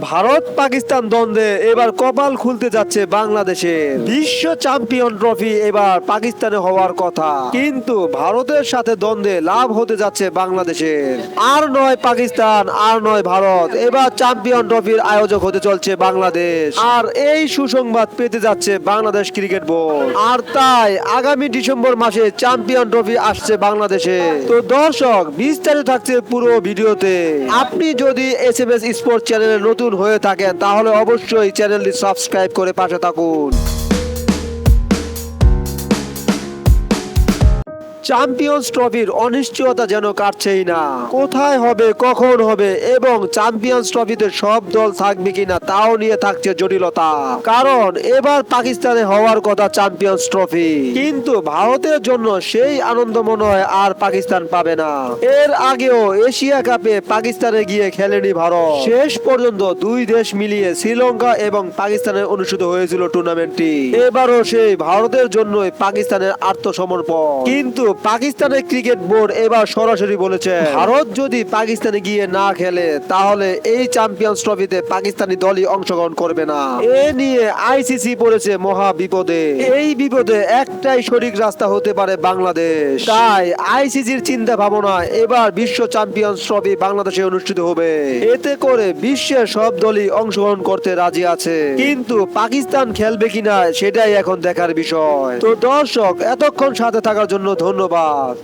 ভারত পাকিস্তান দ্বন্দ্বে এবার কপাল খুলতে যাচ্ছে বাংলাদেশের বিশ্ব চ্যাম্পিয়ন ট্রফি এবার পাকিস্তানে হওয়ার কথা। কিন্তু ভারতের সাথে দ্বন্দ্বে লাভ হতে যাচ্ছে বাংলাদেশের। আর নয় পাকিস্তান, আর নয় ভারত, এবার চ্যাম্পিয়ন ট্রফির আয়োজক হতে চলছে বাংলাদেশ। আর এই সুসংবাদ পেতে যাচ্ছে বাংলাদেশ ক্রিকেট বোর্ড। আর তাই আগামী ডিসেম্বর মাসে চ্যাম্পিয়ন ট্রফি আসছে বাংলাদেশে। তো দর্শক, বিস্তারিত থাকছে পুরো ভিডিওতে। আপনি যদি এস এম এস স্পোর্টস চ্যানেলে নতুন হয়ে থাকেন তাহলে অবশ্যই চ্যানেলটি সাবস্ক্রাইব করে পাশে থাকুন। চ্যাম্পিয়ন্স ট্রফির অনিশ্চয়তা যেন কাটছেই না। কোথায় হবে, কখন হবে এবং চ্যাম্পিয়ন্স ট্রফিতে সব দল থাকবে কিনা তাও নিয়ে থাকছে জটিলতা। কারণ এবার পাকিস্তানে হওয়ার কথা চ্যাম্পিয়ন্স ট্রফি কিন্তু ভারতের জন্য সেই আনন্দ মনে হয় আর পাকিস্তান পাবে না। এর আগেও এশিয়া কাপে পাকিস্তানে গিয়ে খেলেনি ভারত। শেষ পর্যন্ত দুই দেশ মিলিয়ে শ্রীলঙ্কা এবং পাকিস্তানে অনুষ্ঠিত হয়েছিল টুর্নামেন্টটি এবারও সেই ভারতের জন্যই পাকিস্তানের আত্মসমর্পণ। কিন্তু পাকিস্তানের ক্রিকেট বোর্ড এবার সরাসরি বলেছে, ভারত যদি পাকিস্তানে গিয়ে না খেলে, তাহলে এই চ্যাম্পিয়ন্স ট্রফিতে পাকিস্তানি দলই অংশগ্রহণ করবে না। এ নিয়ে আইসিসি পড়েছে মহা বিপদে। এই বিপদে একটাই সঠিক রাস্তা হতে পারে বাংলাদেশ। তাই আইসিসির চিন্তা ভাবনা এবার বিশ্ব চ্যাম্পিয়ন্স ট্রফি বাংলাদেশে অনুষ্ঠিত হবে। এতে করে বিশ্বের সব দলই অংশগ্রহণ করতে রাজি আছে। কিন্তু পাকিস্তান খেলবে কিনা, সেটাই এখন দেখার বিষয়। তো দর্শক, এতক্ষণ সাথে থাকার জন্য ধন্যবাদ। 了吧？